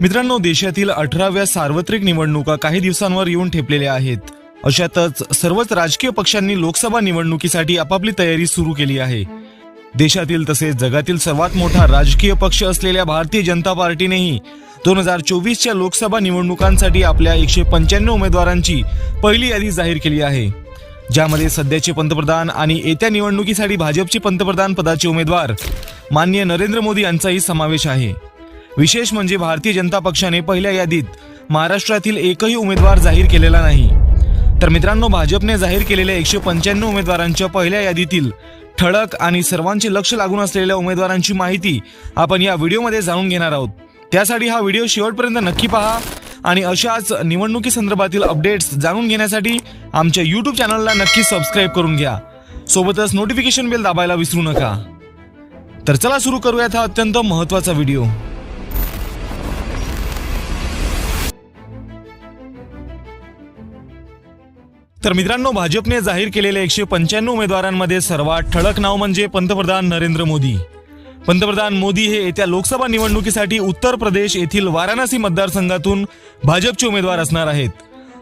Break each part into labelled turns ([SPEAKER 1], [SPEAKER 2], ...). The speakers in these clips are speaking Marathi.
[SPEAKER 1] मित्रांनो देशातील अठराव्या सार्वत्रिक निवडणुका काही दिवसांवर येऊन ठेपलेल्या आहेत. अशातच सर्वच राजकीय पक्षांनी लोकसभा निवडणुकीसाठी आपापली तयारी सुरू केली आहे. देशातील तसेच जगातील सर्वात मोठा राजकीय पक्ष असलेल्या भारतीय जनता पार्टीनेही दोन हजार चोवीसच्या लोकसभा निवडणुकांसाठी आपल्या एकशे पंच्याण्णव उमेदवारांची पहिली यादी जाहीर केली आहे. ज्यामध्ये सध्याचे पंतप्रधान आणि येत्या निवडणुकीसाठी भाजपचे पंतप्रधान पदाचे उमेदवार मान्य नरेंद्र मोदी यांचाही समावेश आहे. विशेष म्हणजे भारतीय जनता पक्षाने पहिल्या यादीत महाराष्ट्रातील एकही उमेदवार जाहीर केलेला नाही. तर मित्रांनो भाजपने जाहीर केलेल्या एकशे पंच्याण्णव उमेदवारांच्या पहिल्या यादीतील ठळक आणि सर्वांचे लक्ष लागून असलेल्या उमेदवारांची माहिती आपण या व्हिडिओमध्ये जाणून घेणार आहोत. त्यासाठी हा व्हिडिओ शेवटपर्यंत नक्की पहा आणि अशाच निवडणुकी संदर्भातील अपडेट्स जाणून घेण्यासाठी आमच्या यूट्यूब चॅनलला नक्की सबस्क्राईब करून घ्या. सोबतच नोटिफिकेशन बेल दाबायला विसरू नका. तर चला सुरू करूयात हा अत्यंत महत्त्वाचा व्हिडिओ. तर मित्रांनो भाजपने जाहीर केलेल्या एकशे पंच्याण्णव उमेदवारांमध्ये सर्वात ठळक नाव म्हणजे पंतप्रधान नरेंद्र मोदी. पंतप्रधान मोदी हे येत्या लोकसभा निवडणुकीसाठी उत्तर प्रदेश येथील वाराणसी मतदारसंघातून भाजपचे उमेदवार असणार आहेत.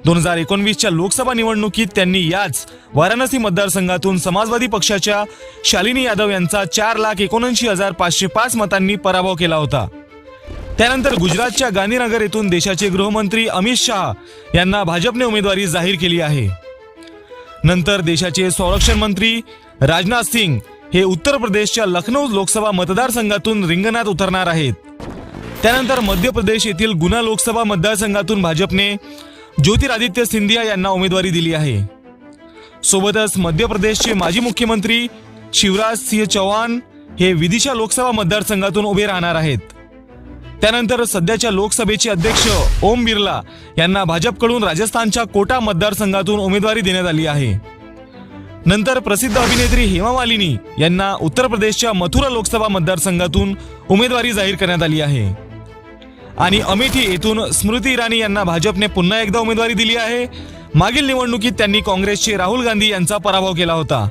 [SPEAKER 1] दोन हजार एकोणवीसच्या लोकसभा निवडणुकीत त्यांनी याच वाराणसी मतदारसंघातून समाजवादी पक्षाच्या शालिनी यादव यांचा चार लाख एकोणऐंशी हजार पाचशे पाच मतांनी पराभव केला होता. त्यानंतर गुजरातच्या गांधीनगर येथून देशाचे गृहमंत्री अमित शहा यांना भाजपने उमेदवारी जाहीर केली आहे. नंतर देशाचे संरक्षण मंत्री राजनाथ सिंग हे उत्तर प्रदेशच्या लखनौ लोकसभा मतदारसंघातून रिंगणात उतरणार आहेत. त्यानंतर मध्य प्रदेश येथील गुना लोकसभा मतदारसंघातून भाजपने ज्योतिरादित्य सिंधिया यांना उमेदवारी दिली आहे. सोबतच मध्य प्रदेशचे माजी मुख्यमंत्री शिवराज सिंह चौहान हे विदिशा लोकसभा मतदारसंघातून उभे राहणार आहेत. त्यानंतर सध्याच्या लोकसभेचे अध्यक्ष ओम बिर्ला यांना भाजपकडून राजस्थानच्या कोटा मतदारसंघातून उमेदवारी देण्यात आली आहे. नंतर प्रसिद्ध अभिनेत्री हेमा मालिनी यांना उत्तर प्रदेशच्या मथुरा लोकसभा मतदारसंघातून उमेदवारी जाहीर करण्यात आली आहे. आणि अमेठी येथून स्मृती इराणी यांना भाजपने पुन्हा एकदा उमेदवारी दिली आहे. मागील निवडणुकीत त्यांनी काँग्रेसचे राहुल गांधी यांचा पराभव केला होता.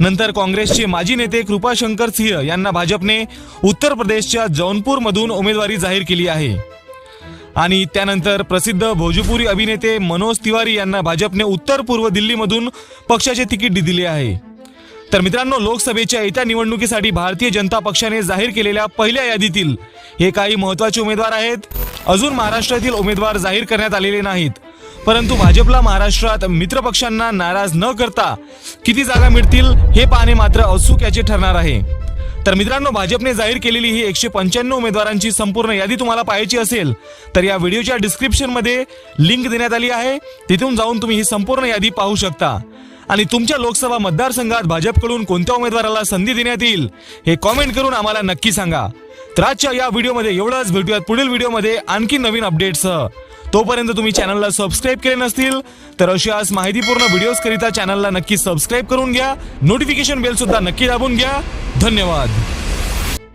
[SPEAKER 1] नंतर काँग्रेसचे माजी नेते कृपाशंकर सिंह यांना भाजपने उत्तर प्रदेशच्या जौनपूर मधून उमेदवारी जाहीर केली आहे. आणि त्यानंतर प्रसिद्ध भोजपुरी अभिनेते मनोज तिवारी यांना भाजपने उत्तर पूर्व दिल्लीमधून पक्षाचे तिकीट दिले आहे. तर मित्रांनो लोकसभेच्या येत्या निवडणुकीसाठी भारतीय जनता पक्षाने जाहीर केलेल्या पहिल्या यादीतील हे काही महत्त्वाचे उमेदवार आहेत. अजून महाराष्ट्रातील उमेदवार जाहीर करण्यात आलेले नाहीत. परंतु भाजपला महाराष्ट्रात मित्रपक्षांना नाराज न करता किती जागा मिळतील हे पाहणे मात्र औत्सुक्याचे याचे ठरणार आहे. तर मित्रांनो भाजपने जाहीर केलेली ही एकशे पंच्याण्णव उमेदवारांची संपूर्ण यादी तुम्हाला पाहायची असेल तर या व्हिडिओच्या डिस्क्रिप्शनमध्ये लिंक देण्यात आली आहे. तिथून जाऊन तुम्ही ही संपूर्ण यादी पाहू शकता. आणि तुमच्या लोकसभा मतदारसंघात भाजपकडून कोणत्या उमेदवाराला संधी देण्यात येईल हे कॉमेंट करून आम्हाला नक्की सांगा. तर आजच्या या व्हिडिओमध्ये एवढंच. भेटूयात पुढील व्हिडिओमध्ये आणखी नवीन अपडेट्ससह तोपर्यंत तुम्ही चॅनलला सबस्क्राईब केले नसतील तर अशाच माहितीपूर्ण व्हिडिओजकरिता चॅनलला नक्की सबस्क्राईब करून घ्या. नोटिफिकेशन बेल सुद्धा नक्की दाबून घ्या. धन्यवाद.